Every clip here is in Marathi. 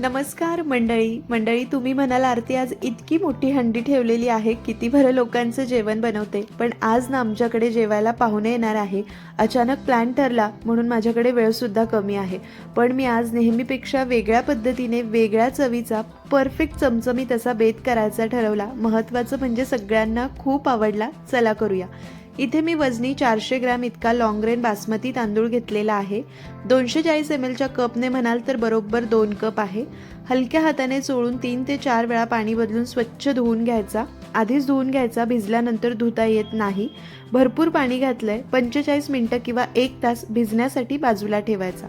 नमस्कार मंडळी. मंडळी तुम्ही म्हणाल आरती आज इतकी मोठी हंडी ठेवलेली आहे किती भरं लोकांचं जेवण बनवते. पण आज ना आमच्याकडे जेवायला पाहुणे येणार आहे. अचानक प्लॅन ठरला म्हणून माझ्याकडे वेळसुद्धा कमी आहे. पण मी आज नेहमीपेक्षा वेगळ्या पद्धतीने वेगळ्या चवीचा परफेक्ट चमचमीत असा बेत करायचा ठरवला. महत्त्वाचं म्हणजे सगळ्यांना खूप आवडला. चला करूया. इथे मी वजनी चारशे ग्रॅम इतका लॉंग रेन बासमती तांदूळ घेतलेला आहे. दोनशे चाळीस एम एलच्या कपने म्हणाल तर बरोबर दोन कप आहे. हलक्या हाताने चोळून तीन ते चार वेळा पाणी बदलून स्वच्छ धुवून घ्यायचा. आधीच धुवून घ्यायचा भिजल्यानंतर धुता येत नाही. भरपूर पाणी घातलंय पंचेचाळीस मिनटं किंवा एक तास भिजण्यासाठी बाजूला ठेवायचा.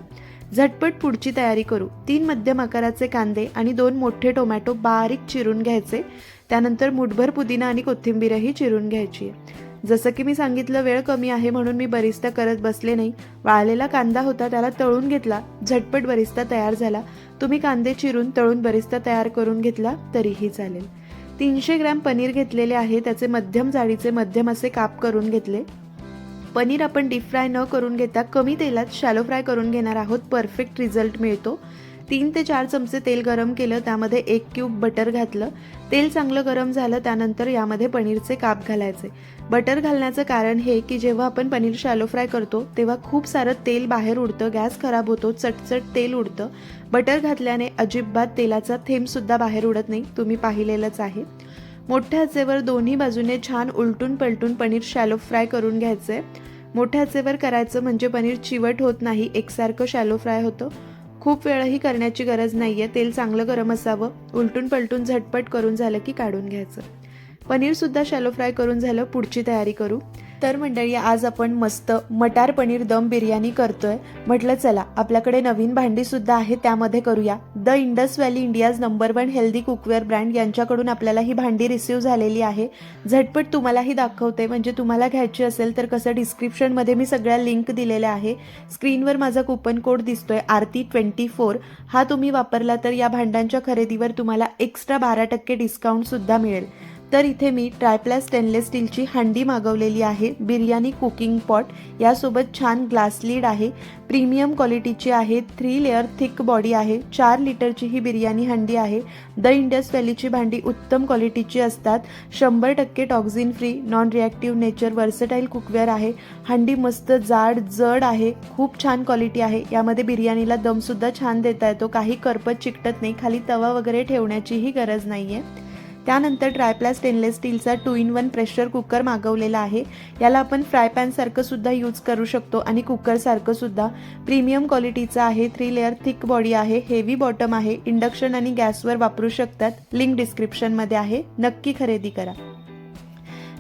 झटपट पुढची तयारी करू. तीन मध्यम आकाराचे कांदे आणि दोन मोठे टोमॅटो बारीक चिरून घ्यायचे. त्यानंतर मुठभर पुदिना आणि कोथिंबीरही चिरून घ्यायची आहे. जसं की मी सांगितलं वेळ कमी आहे म्हणून मी बरिस्ता करत बसले नाही. वाळलेला कांदा होता त्याला तळून घेतला. झटपट बरिस्ता तयार झाला. तुम्ही कांदे चिरून तळून बरिस्ता तयार करून घेतला तरीही चालेल. तीनशे ग्रॅम पनीर घेतलेले आहे त्याचे मध्यम जाडीचे मध्यम असे काप करून घेतले. पनीर आपण डीप फ्राय न करून घेता कमी तेलात शॅलो फ्राय करून घेणार आहोत. परफेक्ट रिझल्ट मिळतो. तीन ते चार चमचे तेल गरम केलं त्यामध्ये एक क्यूब बटर घातलं. तेल चांगलं गरम झालं त्यानंतर यामध्ये पनीरचे काप घालायचे. बटर घालण्याचं कारण हे की जेव्हा आपण पनीर शॅलो फ्राय करतो तेव्हा खूप सारं तेल बाहेर उडतं गॅस खराब होतो चटचट तेल उडतं. बटर घातल्याने अजिबात तेलाचा थेंबसुद्धा बाहेर उडत नाही तुम्ही पाहिलेलंच आहे. मोठ्या आचेवर दोन्ही बाजूने छान उलटून पलटून पनीर शॅलो फ्राय करून घ्यायचं. मोठ्या आचेवर करायचं म्हणजे पनीर चिवट होत नाही एकसारखं शॅलो फ्राय होतं. खूप वेळही करण्याची गरज नाही आहे तेल चांगलं गरम असावं. उलटून पलटून झटपट करून झालं की काढून घ्यायचं. पनीरसुद्धा शॅलो फ्राय करून झालं. पुढची तयारी करू. तर मंडळी आज आपण मस्त मटार पनीर दम बिर्याणी करतोय. म्हटलं चला आपल्याकडे नवीन भांडी सुद्धा आहे त्यामध्ये करूया. The Indus Valley India's number one healthy cookware brand यांच्याकडून आपल्याला ही भांडी रिसिव्ह झालेली आहे. झटपट तुम्हालाही दाखवते. म्हणजे तुम्हाला घ्यायची असेल तर कसं डिस्क्रिप्शनमध्ये मी सगळ्या लिंक दिलेल्या आहे स्क्रीनवर माझा कुपन कोड दिसतोय आरती ट्वेंटी फोर. हा तुम्ही वापरला तर या भांड्यांच्या खरेदीवर तुम्हाला एक्स्ट्रा बारा टक्के डिस्काउंटसुद्धा मिळेल. तर इथे मी ट्रायप्लॅ स्टेनलेस स्टीलची हंडी मागवलेली आहे बिर्याणी कुकिंग पॉट यासोबत छान ग्लास लीड आहे प्रीमियम क्वालिटीची आहे थ्री लेअर थिक बॉडी आहे चार लिटरची ही बिर्याणी हंडी आहे. द इंडस व्हॅलीची भांडी उत्तम क्वालिटीची असतात शंभर टक्के toxin free non reactive nature versatile cookware आहे. हंडी मस्त जाड जड आहे खूप छान क्वालिटी आहे. यामध्ये बिर्याणीला दमसुद्धा छान देता येतो काही करपत चिकटत नाही खाली तवा वगैरे ठेवण्याचीही गरज नाही आहे त्यानंतर ट्रायप्लॅस स्टेनलेस स्टीलचा two in one pressure cooker मागवलेला आहे. याला आपण फ्राय पॅनसारखं सुद्धा यूज करू शकतो आणि कुकरसारखं सुद्धा. प्रीमियम क्वालिटीचा आहे थ्री लेअर थिक बॉडी आहे हेवी बॉटम आहे इंडक्शन आणि गॅसवर वापरू शकतात. लिंक डिस्क्रिप्शनमध्ये आहे. नक्की खरेदी करा.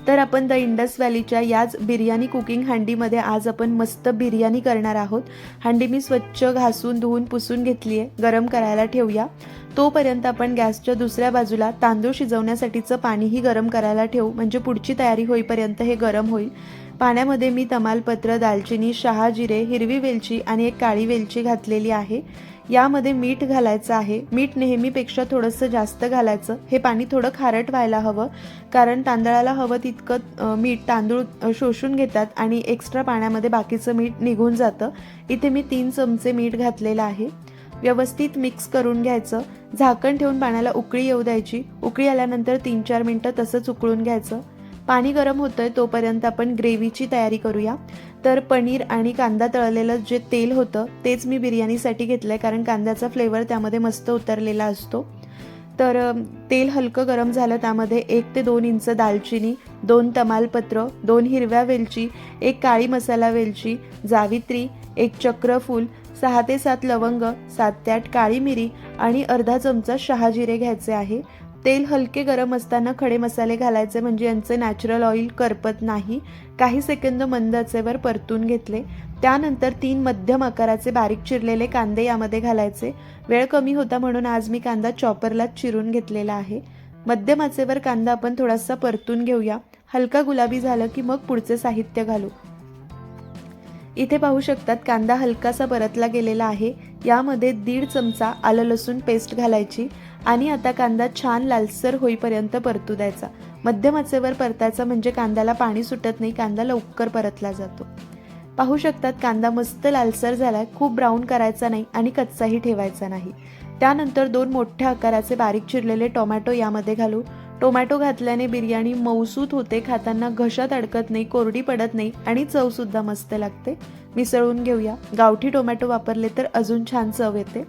तर आपण द इंडस व्हॅलीच्या याच बिर्याणी कुकिंग हंडीमध्ये आज आपण मस्त बिर्याणी करणार आहोत. हंडी मी स्वच्छ घासून धुवून पुसून घेतली आहे गरम करायला ठेवूया. तोपर्यंत आपण गॅसच्या दुसऱ्या बाजूला तांदूळ शिजवण्यासाठीचं पाणीही गरम करायला ठेवू. म्हणजे पुढची तयारी होईपर्यंत हे गरम होईल. पाण्यामध्ये मी तमालपत्र दालचिनी शहा जिरे हिरवी वेलची आणि एक काळी वेलची घातलेली आहे. यामध्ये मीठ घालायचं आहे. मीठ नेहमीपेक्षा थोडंसं जास्त घालायचं. हे पाणी थोडं खारट व्हायला हवं. कारण तांदळाला हवं तितकं मीठ तांदूळ शोषून घेतात आणि एक्स्ट्रा पाण्यामध्ये बाकीचं मीठ निघून जातं. इथे मी तीन चमचे मीठ घातलेलं आहे. व्यवस्थित मिक्स करून घ्यायचं. झाकण ठेवून पाण्याला उकळी येऊ द्यायची. उकळी आल्यानंतर तीन चार मिनटं तसंच उकळून घ्यायचं. पाणी गरम होतंय तोपर्यंत आपण ग्रेव्हीची तयारी करूया. तर पनीर आणि कांदा तळलेलं जे तेल होतं तेच मी बिर्याणीसाठी घेतलं आहे कारण कांद्याचा फ्लेवर त्यामध्ये मस्त उतरलेला असतो. तर तेल हलकं गरम झालं त्यामध्ये एक ते दोन इंच दालचिनी दोन तमालपत्र दोन हिरव्या वेलची एक काळी मसाला वेलची जावित्री एक चक्रफूल सहा ते सात लवंग सात ते आठ काळी मिरी आणि अर्धा चमचा शहाजिरे घ्यायचे आहे. तेल हलके गरम असताना खडे मसाले घालायचे म्हणजे यांचे नॅचरल ऑइल करपत नाही. काही सेकंद मंद आचेवर परतून घेतले. त्यानंतर तीन मध्यम आकाराचे बारीक चिरलेले कांदे यामध्ये घालायचे. वेळ कमी होता म्हणून आज मी कांदा चॉपरलाच चिरून घेतलेला आहे. मध्यम आचेवर कांदा आपण थोडासा परतून घेऊया. हलका गुलाबी झालं की मग पुढचे साहित्य घालू. इथे पाहू शकतात कांदा हलकासा परतला गेलेला आहे. यामध्ये दीड चमचा आलं लसूण पेस्ट घालायची आणि आता कांदा छान लालसर होईपर्यंत परतू द्यायचा. मध्यम आचेवर परतायचा म्हणजे कांद्याला पाणी सुटत नाही कांदा लवकर परतला जातो. पाहू शकतात कांदा मस्त लालसर झालाय खूप ब्राऊन करायचा नाही आणि कच्चाही ठेवायचा नाही. त्यानंतर दोन मोठ्या आकाराचे बारीक चिरलेले टोमॅटो यामध्ये घालू. टोमॅटो घातल्याने बिर्याणी मऊसूत होते खाताना घशात अडकत नाही कोरडी पडत नाही आणि चवसुद्धा मस्त लागते. मिसळून घेऊया. गावठी टोमॅटो वापरले तर अजून छान चव येते.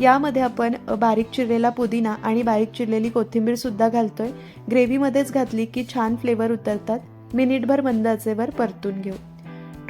यामध्ये आपण बारीक चिरलेला पुदिना आणि बारीक चिरलेली कोथिंबीरसुद्धा घालतोय. ग्रेव्हीमध्येच घातली की छान फ्लेवर उतरतात. मिनिटभर मंद आचेवर परतून घेऊ.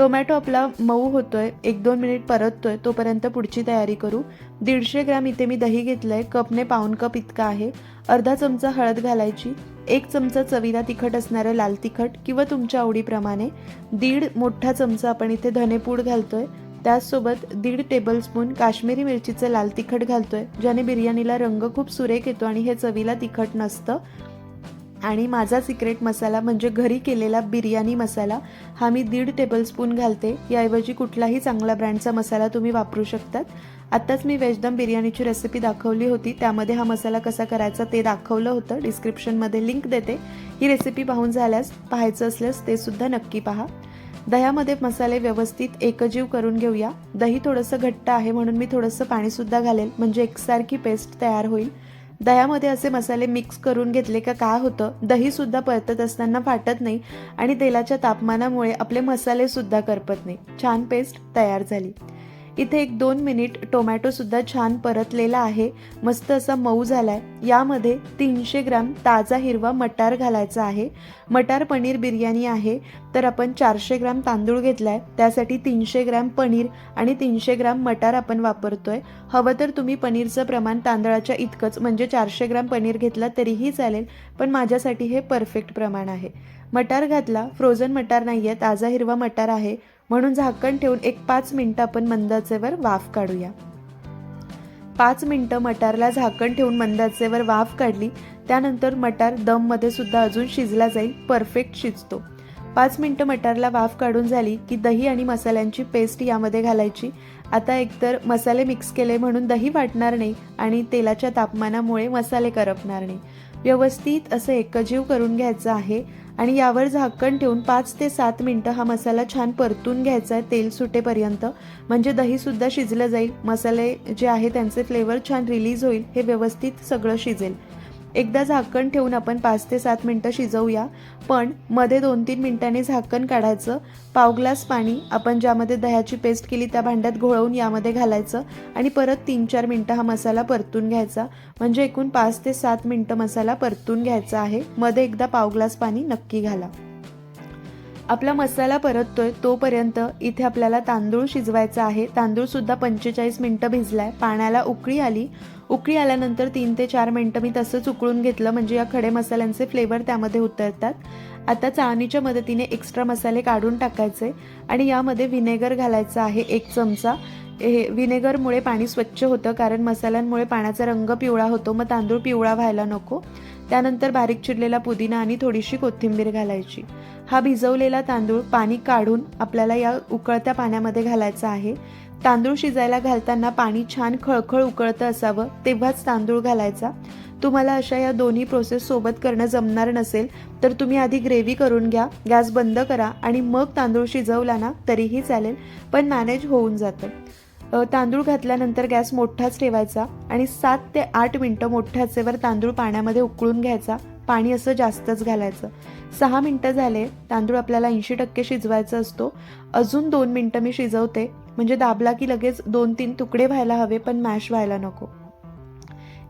टोमॅटो आपला मऊ होतोय एक दोन मिनिट परततोय तोपर्यंत पुढची तयारी करू. दीडशे ग्रॅम इथे मी दही घेतलंय कपने पाऊन कप इतका आहे. अर्धा चमचा हळद घालायची एक चमचा चवीला तिखट असणारं लाल तिखट किंवा तुमच्या आवडीप्रमाणे दीड मोठा चमचा आपण इथे धनेपूड घालतोय. त्याचसोबत दीड टेबलस्पून काश्मीरी मिरचीचं लाल तिखट घालतोय ज्याने बिर्याणीला रंग खूप सुरेख येतो आणि हे चवीला तिखट नसतं. आणि माझा सिक्रेट मसाला म्हणजे घरी केलेला बिर्याणी मसाला हा मी दीड टेबलस्पून घालते. याऐवजी कुठलाही चांगला ब्रँडचा मसाला तुम्ही वापरू शकतात. आत्ताच मी वेजदम बिर्याणीची रेसिपी दाखवली होती. त्यामध्ये हा मसाला कसा करायचा ते दाखवलं होतं. डिस्क्रिप्शनमध्ये लिंक देते. ही रेसिपी पाहून झाल्यास पाहायचं असल्यास ते सुद्धा नक्की पहा. दह्यामध्ये मसाले व्यवस्थित एकजीव करून घेऊया. दही थोडंसं घट्ट आहे म्हणून मी थोडंसं पाणीसुद्धा घालेल. म्हणजे एकसारखी पेस्ट तयार होईल. दह्यामध्ये असे मसाले मिक्स करून घेतले का काय होतं? दहीसुद्धा परतत असताना फाटत नाही आणि तेलाच्या तापमानामुळे आपले मसालेसुद्धा करपत नाही. छान पेस्ट तयार झाली. इथे एक दोन मिनिट टोमॅटोसुद्धा छान परतलेला आहे. मस्त असा मऊ झाला आहे यामध्ये तीनशे ग्राम ताजा हिरवा मटार घालायचा आहे. मटार पनीर बिर्याणी आहे. तर आपण चारशे ग्राम तांदूळ घेतला आहे त्यासाठी तीनशे ग्रॅम पनीर आणि तीनशे ग्राम मटार आपण वापरतोय. हवं तर तुम्ही पनीरचं प्रमाण तांदळाच्या इतकंच म्हणजे चारशे ग्राम पनीर घेतला तरीही चालेल पण माझ्यासाठी हे परफेक्ट प्रमाण आहे. मटार घातला. फ्रोझन मटार नाही आहे ताजा हिरवा मटार आहे. म्हणून झाकण ठेवून एक पाच मिनटं आपण मंदाचेवर वाफ काढूया. पाच मिनटं मटारला झाकण ठेवून मंदाचेवर वाफ काढली त्यानंतर मटार दममध्ये सुद्धा अजून शिजला जाईल परफेक्ट शिजतो. पाच मिनटं मटारला वाफ काढून झाली की दही आणि मसाल्यांची पेस्ट यामध्ये घालायची. आता एकतर मसाले मिक्स केले म्हणून दही वाटणार नाही आणि तेलाच्या तापमानामुळे मसाले करपणार नाही. व्यवस्थित असं एकजीव करून घ्यायचं आहे आणि यावर झाकण ठेवून पाच ते सात मिनटं हा मसाला छान परतून घ्यायचा आहे तेल सुटेपर्यंत. म्हणजे दहीसुद्धा शिजलं जाईल. मसाले जे आहे त्यांचे फ्लेवर छान रिलीज होईल. हे व्यवस्थित सगळं शिजेल. एकदा झाकण ठेवून आपण पाच ते सात मिनटं शिजवूया. पण मध्ये दोन तीन मिनिटांनी झाकण काढायचं. पाव ग्लास पाणी आपण ज्यामध्ये दह्याची पेस्ट केली त्या भांड्यात घोळवून यामध्ये घालायचं. आणि परत तीन चार मिनटं हा मसाला परतून घ्यायचा. म्हणजे एकूण पाच ते सात मिनटं मसाला परतून घ्यायचा आहे. मध्ये एकदा पाव ग्लास पाणी नक्की घाला. आपला मसाला परततोय तोपर्यंत इथे आपल्याला तांदूळ शिजवायचा आहे. तांदूळ सुद्धा पंचेचाळीस मिनटं भिजलाय. पाण्याला उकळी आली. उकळी आल्यानंतर तीन ते चार मिनटं मी तसंच उकळून घेतलं. म्हणजे या खडे मसाल्यांचे फ्लेवर त्यामध्ये उतरतात. आता चाळणीच्या मदतीने एक्स्ट्रा मसाले काढून टाकायचे आणि यामध्ये व्हिनेगर घालायचा आहे एक चमचा. हे व्हिनेगरमुळे पाणी स्वच्छ होतं कारण मसाल्यांमुळे पाण्याचा रंग पिवळा होतो मग तांदूळ पिवळा व्हायला नको. त्यानंतर बारीक चिरलेला पुदिना आणि थोडीशी कोथिंबीर घालायची. हा भिजवलेला तांदूळ पाणी काढून आपल्याला या उकळत्या पाण्यामध्ये घालायचा आहे. तांदूळ शिजायला घालताना पाणी छान खळखळ उकळतं असावं तेव्हाच तांदूळ घालायचा. तुम्हाला अशा या दोन्ही प्रोसेस सोबत करणं जमणार नसेल तर तुम्ही आधी ग्रेव्ही करून घ्या गॅस बंद करा आणि मग तांदूळ शिजवला ना तरीही चालेल पण मॅनेज होऊन जातं. तांदूळ घातल्यानंतर गॅस मोठाच ठेवायचा आणि सात ते आठ मिनटं मोठ्याचेवर तांदूळ पाण्यामध्ये उकळून घ्यायचा पाणी असं जास्तच घालायचं. सहा मिनटं झाले तांदूळ आपल्याला ऐंशी टक्के शिजवायचा असतो. अजून दोन मिनटं मी शिजवते. म्हणजे दाबला की लगेच दोन तीन तुकडे व्हायला हवे पण मॅश व्हायला नको.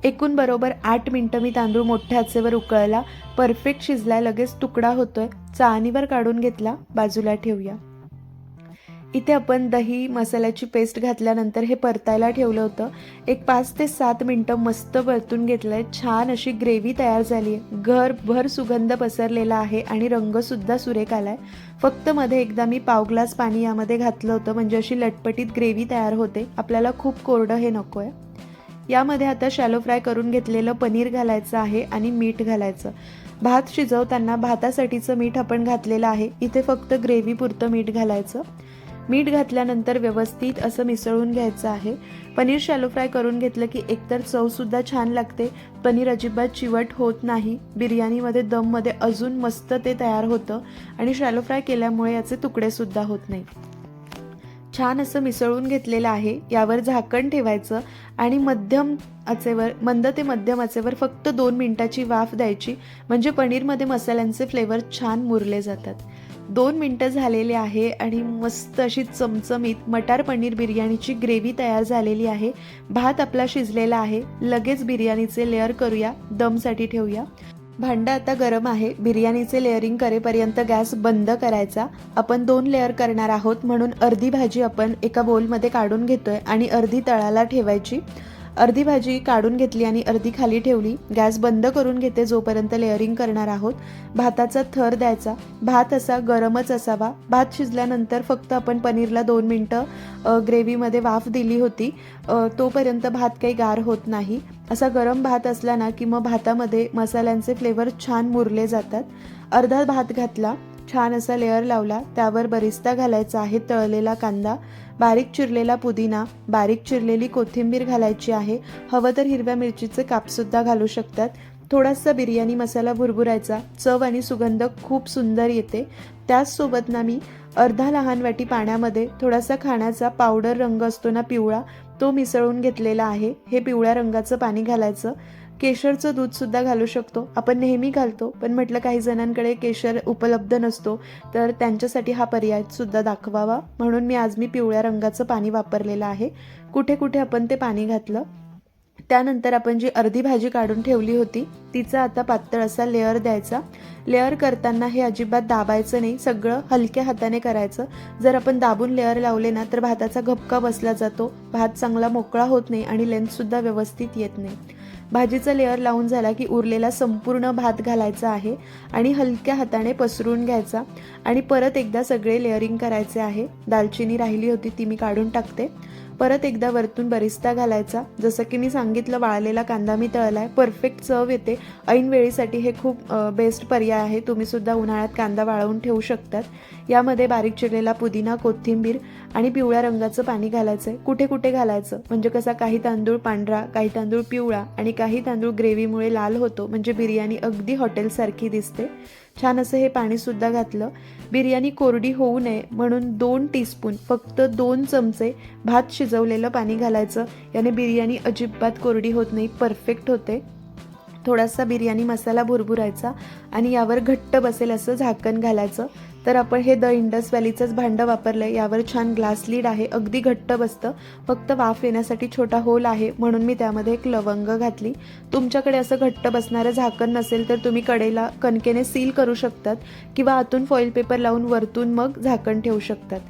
एकूण बरोबर आठ मिनटं मी तांदूळ मोठ्या आचेवर उकळला. परफेक्ट शिजलाय लगेच तुकडा होतोय. चाळणीवर काढून घेतला. बाजूला ठेवूया. इथे आपण दही मसाल्याची पेस्ट घातल्यानंतर हे परतायला ठेवलं होतं. एक पाच ते सात मिनटं मस्त परतून घेतलं आहे छान अशी ग्रेव्ही तयार झाली आहे घरभर सुगंध पसरलेला आहे आणि रंगसुद्धा सुरेख आला आहे फक्त मध्ये एकदा मी पाव ग्लास पाणी यामध्ये घातलं होतं. म्हणजे अशी लटपटीत ग्रेव्ही तयार होते. आपल्याला खूप कोरडं हे नको आहे यामध्ये आता शॅलो फ्राय करून घेतलेलं पनीर घालायचं आहे आणि मीठ घालायचं. भात शिजवताना भातासाठीचं मीठ आपण घातलेलं आहे. इथे फक्त ग्रेव्ही पुरतं मीठ घालायचं. मीठ घातल्यानंतर व्यवस्थित असं मिसळून घ्यायचं आहे. पनीर शॅलो फ्राय करून घेतलं की एकतर चवसुद्धा छान लागते. पनीर अजिबात चिवट होत नाही. बिर्याणीमध्ये दममध्ये अजून मस्त ते तयार होतं आणि शॅलो फ्राय केल्यामुळे याचे तुकडेसुद्धा होत नाही. छान असं मिसळून घेतलेलं आहे. यावर झाकण ठेवायचं आणि मध्यम आचेवर मंद ते मध्यम आचेवर फक्त दोन मिनिटाची वाफ द्यायची. म्हणजे पनीरमध्ये मसाल्यांचे फ्लेवर छान मुरले जातात. दोन मिनटं झालेले आहे आणि मस्त अशी चमचमीत मटार पनीर बिर्याणीची ग्रेव्ही तयार झालेली आहे. भात आपला शिजलेला आहे. लगेच बिर्याणीचे लेअर करूया. दमसाठी ठेवूया. भांडं आता गरम आहे. बिर्याणीचे लेअरिंग करेपर्यंत गॅस बंद करायचा. आपण दोन लेअर करणार आहोत म्हणून अर्धी भाजी आपण एका बोलमध्ये काढून घेतोय आणि अर्धी तळाला ठेवायची. अर्धी भाजी काढून घेतली आणि अर्धी खाली ठेवली. गॅस बंद करून घेते जोपर्यंत लेअरिंग करणार आहोत. भाताचा थर द्यायचा. भात असा गरमच असावा. भात शिजल्यानंतर फक्त आपण पनीरला दोन मिनटं ग्रेव्हीमध्ये वाफ दिली होती. तोपर्यंत भात काही गार होत नाही. असा गरम भात असला ना की मग भातामध्ये मसाल्यांचे फ्लेवर छान मुरले जातात. अर्धा भात घातला. छान असा लेअर लावला. त्यावर बरिस्ता घालायचा आहे तळलेला कांदा बारीक चिरलेला पुदिना बारीक चिरलेली कोथिंबीर घालायची आहे. हवं तर हिरव्या मिरचीचे कापसुद्धा घालू शकतात. थोडासा बिर्याणी मसाला भुरभुरायचा. चव आणि सुगंध खूप सुंदर येते. त्याचसोबत ना मी अर्धा लहान वाटी पाण्यामध्ये थोडासा खाण्याचा पावडर रंग असतो ना पिवळा तो मिसळून घेतलेला आहे. हे पिवळ्या रंगाचं पाणी घालायचं. केशरचं दूधसुद्धा घालू शकतो. आपण नेहमी घालतो पण म्हटलं काही जणांकडे केशर उपलब्ध नसतो तर त्यांच्यासाठी हा पर्यायसुद्धा दाखवावा. म्हणून मी आज मी पिवळ्या रंगाचं पाणी वापरलेलं आहे. कुठे कुठे आपण ते पाणी घातलं त्यानंतर आपण जी अर्धी भाजी काढून ठेवली होती तिचा आता पातळ असा लेअर द्यायचा. लेअर करताना हे अजिबात दाबायचं नाही सगळं हलक्या हाताने करायचं. जर आपण दाबून लेअर लावले ना तर भाताचा घपका बसला जातो. भात चांगला मोकळा होत नाही आणि लेंथसुद्धा व्यवस्थित येत नाही. भाजीचा लेअर लावून झाला की उरलेला संपूर्ण भात घालायचा आहे आणि हलक्या हाताने पसरून घ्यायचा आणि परत एकदा सगळे लेअरिंग करायचे आहे. दालचिनी राहिली होती ती मी काढून टाकते. परत एकदा वरतून बरिस्ता घालायचा. जसं की मी सांगितलं वाळलेला कांदा मी तळलाय. परफेक्ट चव येते. ऐनवेळीसाठी हे खूप बेस्ट पर्याय आहे. तुम्ही सुद्धा उन्हाळ्यात कांदा वाळवून ठेवू शकतात. यामध्ये बारीक चिरलेला पुदिना कोथिंबीर आणि पिवळ्या रंगाचं पाणी घालायचं आहे कुठे कुठे घालायचं? म्हणजे कसा काही तांदूळ पांढरा काही तांदूळ पिवळा आणि काही तांदूळ ग्रेव्हीमुळे लाल होतो. म्हणजे बिर्याणी अगदी हॉटेलसारखी दिसते. छान असं हे पाणीसुद्धा घातलं. बिर्याणी कोरडी होऊ नये म्हणून दोन टीस्पून फक्त दोन चमचे भात शिजवलेलं पाणी घालायचं. याने बिर्याणी अजिबात कोरडी होत नाही परफेक्ट होते. थोडासा बिर्याणी मसाला भुरभुरायचा आणि यावर घट्ट बसेल असं झाकण घालायचं. तर आपण हे द इंडस व्हॅलीचंच भांडं वापरलं आहे यावर छान ग्लास लीड आहे. अगदी घट्ट बसतं. फक्त वाफ येण्यासाठी छोटा होल आहे. म्हणून मी त्यामध्ये एक लवंग घातली. तुमच्याकडे असं घट्ट बसणारं झाकण नसेल तर तुम्ही कडेला कणकेने सील करू शकतात किंवा आतून फॉईल पेपर लावून वरतून मग झाकण ठेवू शकतात.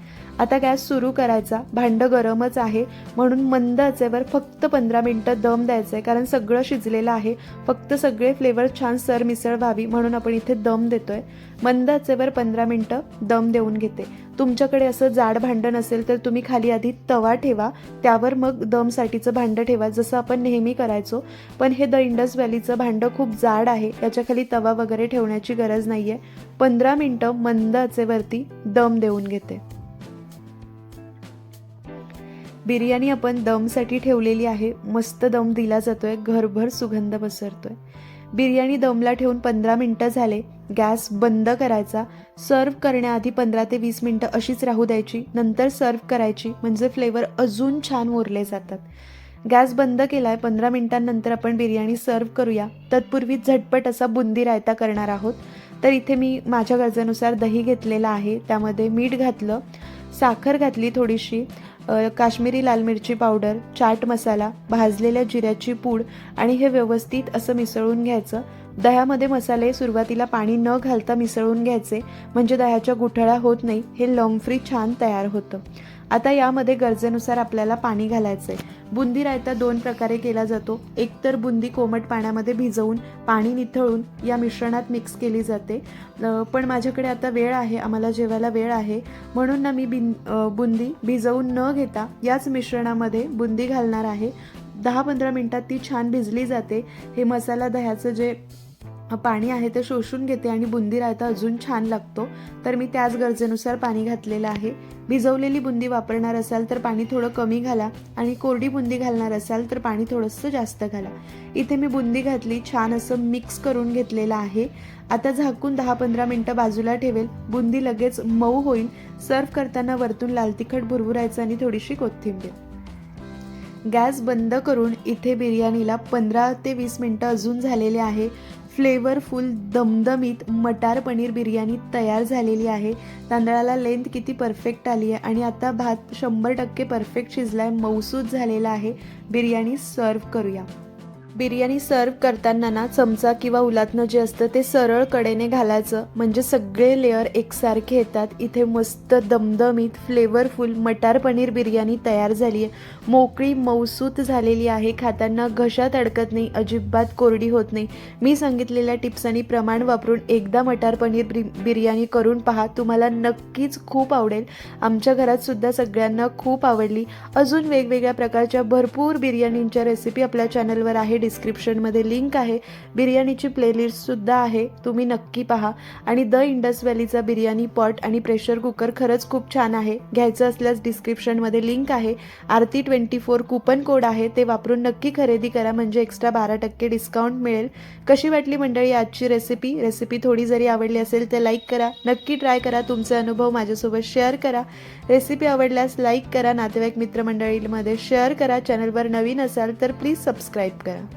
आता गॅस सुरू करायचा. भांडं गरमच आहे. म्हणून मंद आचेवर फक्त पंधरा मिनटं दम द्यायचं आहे कारण सगळं शिजलेलं आहे. फक्त सगळे फ्लेवर छान सर मिसळ व्हावी म्हणून आपण इथे दम देतोय. मंद आचेवर पंधरा मिनटं दम देऊन घेते. तुमच्याकडे असं जाड भांडं नसेल तर तुम्ही खाली आधी तवा ठेवा. त्यावर मग दमसाठीचं भांडं ठेवा. जसं आपण नेहमी करायचो. पण हे द इंडस व्हॅलीचं भांडं खूप जाड आहे. याच्या खाली तवा वगैरे ठेवण्याची गरज नाही आहे पंधरा मिनटं मंद आचेवरती दम देऊन घेते. बिर्याणी आपण दमसाठी ठेवलेली आहे. मस्त दम दिला जातोय. घरभर सुगंध पसरतोय. बिर्याणी दमला ठेवून पंधरा मिनटं झाले. गॅस बंद करायचा. सर्व करण्याआधी पंधरा ते वीस मिनटं अशीच राहू द्यायची. नंतर सर्व करायची. म्हणजे फ्लेवर अजून छान उरले जातात. गॅस बंद केलाय. पंधरा मिनिटांनंतर आपण बिर्याणी सर्व करूया. तत्पूर्वी झटपट असा बुंदी रायता करणार आहोत. तर इथे मी माझ्या गरजेनुसार दही घेतलेलं आहे. त्यामध्ये मीठ घातलं. साखर घातली थोडीशी. काश्मीरी लाल मिरची पावडर चाट मसाला भाजलेल्या जिऱ्याची पूड आणि हे व्यवस्थित असं मिसळून घ्यायचं. दह्यामध्ये मसाले सुरुवातीला पाणी न घालता मिसळून घ्यायचे. म्हणजे दह्याच्या गुठळ्या होत नाही हे लॉंग फ्री छान तयार होतं. आता यामध्ये गरजेनुसार आपल्याला पाणी घालायचं आहे बुंदी रायता दोन प्रकारे केला जातो. एक तर बुंदी कोमट पाण्यामध्ये भिजवून पाणी निथळून या मिश्रणात मिक्स केली जाते. पण माझ्याकडे आता वेळ आहे आम्हाला जेवायला वेळ आहे. म्हणून ना मी बिन बुंदी भिजवून न घेता याच मिश्रणामध्ये बुंदी घालणार आहे. दहा पंधरा मिनटात ती छान भिजली जाते. हे मसाला दह्याचं जे पाणी आहे ते शोषून घेते आणि बुंदी रायता अजून छान लागतो. तर मी त्याच गरजेनुसार पाणी घातलेलं आहे. भिजवलेली बुंदी वापरणार असाल तर पाणी थोडं कमी घाला आणि कोरडी बुंदी घालणार असाल तर पाणी थोडंसं जास्त घाला. इथे मी बुंदी घातली छान असं मिक्स करून घेतलेलं आहे. आता झाकून दहा पंधरा मिनटं बाजूला ठेवेल. बुंदी लगेच मऊ होईल. सर्व करताना वरतून लाल तिखट भुरभुरायचं आणि थोडीशी कोथिंबीर. गॅस बंद करून इथे बिर्याणीला पंधरा ते वीस मिनटं अजून झालेले आहे. फ्लेवरफुल दमदमीत मटार पनीर बिर्याणी तयार झालेली आहे. तांदळाला लेंथ किती परफेक्ट आली आहे? आणि आता भात शंभर टक्के परफेक्ट शिजला आहे मऊसूद झालेला आहे. बिर्याणी सर्व करूया. बिर्याणी सर्व करताना ना चमचा किंवा उलातनं जे असतं ते सरळ कडेने घालायचं. म्हणजे सगळे लेअर एकसारखे येतात. इथे मस्त दमदमीत फ्लेवरफुल मटार पनीर बिर्याणी तयार झाली आहे मोकळी मौसूत झालेली आहे. खाताना घशात अडकत नाही. अजिबात कोरडी होत नाही. मी सांगितलेल्या टिप्स आणि प्रमाण वापरून एकदा मटार पनीर बिर बिर्याणी करून पहा. तुम्हाला नक्कीच खूप आवडेल. आमच्या घरात सुद्धा सगळ्यांना खूप आवडली. अजून वेगवेगळ्या प्रकारच्या भरपूर बिर्याणींच्या रेसिपी आपल्या चॅनलवर आहे डिस्क्रिप्शनमध्ये लिंक आहे. बिर्याणीची प्लेलिस्टसुद्धा आहे. तुम्ही नक्की पहा. आणि द इंडस व्हॅलीचा बिर्याणी पॉट आणि प्रेशर कुकर खरंच खूप छान आहे. घ्यायचं असल्यास डिस्क्रिप्शनमध्ये लिंक आहे. Aarti twenty four coupon code आहे. ते वापरून नक्की खरेदी करा. म्हणजे एक्स्ट्रा बारा टक्के डिस्काउंट मिळेल. कशी वाटली मंडळी आजची रेसिपी रेसिपी थोडी जरी आवडली असेल तर लाईक करा. नक्की ट्राय करा. तुमचे अनुभव माझ्यासोबत शेअर करा. रेसिपी आवडल्यास लाईक करा. नातेवाईक मित्रमंडळीमध्ये शेअर करा. चॅनलवर नवीन असाल तर प्लीज सबस्क्राईब करा.